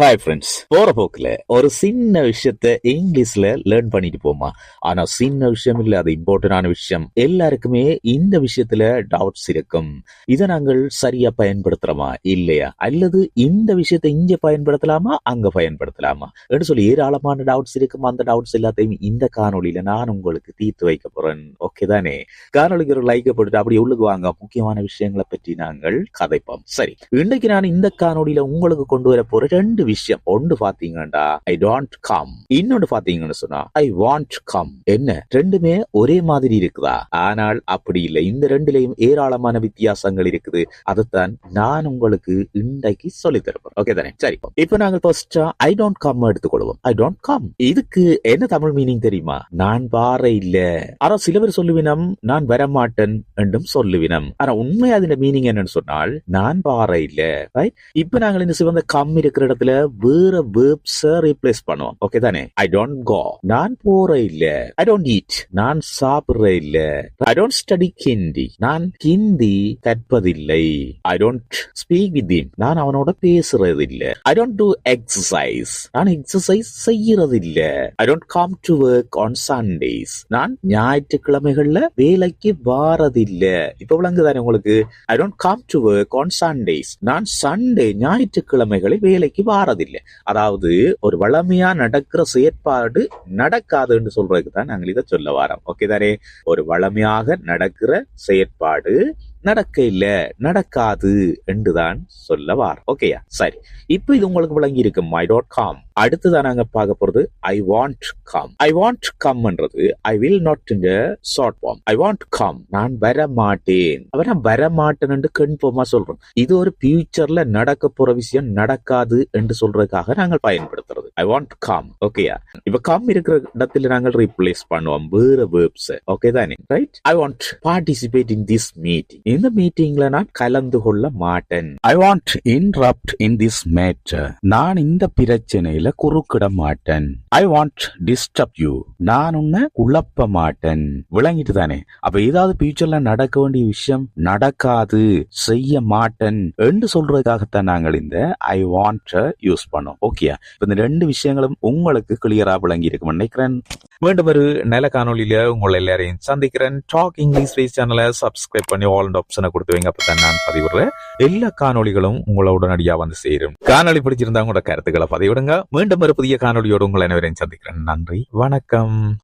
Hi friends போற போக்குல ஒரு சின்ன விஷயத்த இங்கிலீஷ்ல லேர்ன் பண்ணிட்டு போமா ஆனா சின்ன விஷயம் இல்ல அது இம்பார்ட்டன்டான விஷயம். எல்லாருக்குமே இந்த விஷயத்துல டவுட்ஸ் இருக்கும். இதை நாங்கள் சரியா பயன்படுத்துறோமா? இல்லையா? அல்லது இந்த விஷயத்தை இங்க பயன்படுத்தலாமா? அங்க பயன்படுத்தலாமா? என்று சொல்லி ஏராளமான டவுட்ஸ் இருக்கும். அந்த டவுட்ஸ் எல்லாத்தையும் இந்த காணொலியில நான் உங்களுக்கு தீர்த்து வைக்க போறேன். ஓகே தானே? காணொளிக்கு ஒரு லைக் போட்டுட்டு அப்படி உள்ளுக்கு வாங்க முக்கியமான விஷயங்களை பற்றி நாங்கள் கதைப்போம். சரி. இன்னைக்கு நான் இந்த காணொலியில உங்களுக்கு கொண்டு வர போற ரெண்டு விஷயம். ஒன்று பாத்தீங்கன்னா ஐ டோன்ட் கம் இன்னொன்று பாத்தீங்கன்னு சொன்னா ஐ வாண்ட் கம் என்ன? ரெண்டுமே ஒரே மாதிரி இருக்குதா? ஆனால் அப்படி இல்லை. இந்த ரெண்டுலயும் ஏராளமான வித்தியாசங்கள் இருக்குது. அதைத்தான் நான் உங்களுக்கு இன்றைக்கு சொல்லி தருவேன் ஓகே தானே? சரி இப்ப நாங்கள் ஃபர்ஸ்டா ஐ டோன்ட் கம் எடுத்துக்கொள்வோம். ஐ டோன்ட் கம் இதுக்கு என்ன தமிழ் மீனிங் தெரியுமா? நான் வார இல்ல. ஆனா சில பேர் சொல்லுவினம் நான் வரமாட்டேன் என்றும் சொல்லுவினம். ஆனா உண்மை அதோட மீனிங் என்னன்னு சொன்னால் நான் வார இல்ல. இப்ப நாங்கள் இந்த சிவந்த கம் இருக்கிற இடத்துல வேற வேர்ப்ஸ் ரீப்ளேஸ் பண்ணுவோம் ஓகே தானே? ஐ டோன்ட் கோ நான் போற இல்ல. ஐ டோன்ட் ஈட் நான் சாப்பிடுற இல்ல. ஐ டோன்ட் ஸ்டடி ஹிந்தி நான் Hindi கற்பதில்லை. I don't speak with him நான் அவனோட பேசுறது இல்ல ஐ டோன்ட் டூ எக்ஸசைஸ் நான் எக்ஸசைஸ் செய்யறது இல்ல I don't come to work on Sundays நான் ஞாயிற்றுக்கிழமைகள்ல வேலைக்கு வாரதில்ல. இப்ப விளங்குதானே உங்களுக்கு? I don't come to work on Sundays நான் சண்டே ஞாயிற்றுக்கிழமைகளை வேலைக்கு வாரதில்லை அதாவது ஒரு வளமையா நடக்கிற செயற்பாடு நடக்காதுன்னு சொல்றதுக்கு தான் நாங்கள் இதை சொல்ல வாரோம். ஓகே தானே? ஒரு வளமையாக நடக்கிற செயற்பாடு நடக்க இல்ல நடக்காது என்றுதான் சொல்ல வார் ஓகேயா சரி. இப்போ இது உங்களுக்கு விளங்கி இருக்கும் மை டாட் காம் அடுத்ததான் நாங்க பார்க்க போறது I want come I want கம்ன்றது I will not in short form I want come நான் வர மாட்டேன் அவர் நான் வர மாட்டேன் கன்ஃபார்மா சொல்றோம். இது ஒரு ஃபியூச்சர்ல நடக்க போற விஷயம் நடக்காது என்று சொல்றதுக்காக நாங்கள் பயன்படுத்துறது. ஐ வாண்ட் கம் ஓகேயா இப்ப கம் இருக்கிற இடத்துல நாங்கள் ரீப்ளேஸ் பண்ணுவோம். வேற வேர்ப்ஸ் ஓகே தானே? Right I want participate in this meeting இந்த மீட்டிங்ல நான் கலந்து கொள்ள மாட்டேன். I want interrupt in this matter நான் இந்த பிரச்சனையில குறுக்கிட மாட்டேன் ஐ வாண்ட் டிஸ்டர்ப் யூ நான் உன்னை குழப்ப மாட்டேன் விளங்கிட்டு தானே. அப்ப ஏதாவது ஃபியூச்சர்ல நடக்க வேண்டிய விஷயம் நடக்காது. செய்ய மாட்டேன் என்று சொல்றதுக்காகத்தான் நாங்கள் இந்த ஐ வாண்ட் யூஸ் பண்ணோம். ஓகே இப்ப இந்த ரெண்டு விஷயங்களும் உங்களுக்கு கிளியரா விளங்கி இருக்கும் நினைக்கிறேன். மீண்டும் ஒரு நல்ல காணொலியில உங்களை எல்லாரையும் சந்திக்கிறேன். டாக் இங்கிலீஷ் ரேஸ் சேனலை சப்ஸ்கிரைப் பண்ணி ஆல் ஆப்ஷனை கொடுத்து வைங்க. அப்பதான் நான் பதிவிடுறேன் எல்லா காணொளிகளும் உங்களோட உடனடியா வந்து சேரும். காணொலி பிடிச்சிருந்தா உங்களோட கருத்துக்களை பதிவிடுங்க. மீண்டும் ஒரு புதிய காணொலியோடு உங்களை அனைவரையும் சந்திக்கிறேன். நன்றி. வணக்கம்.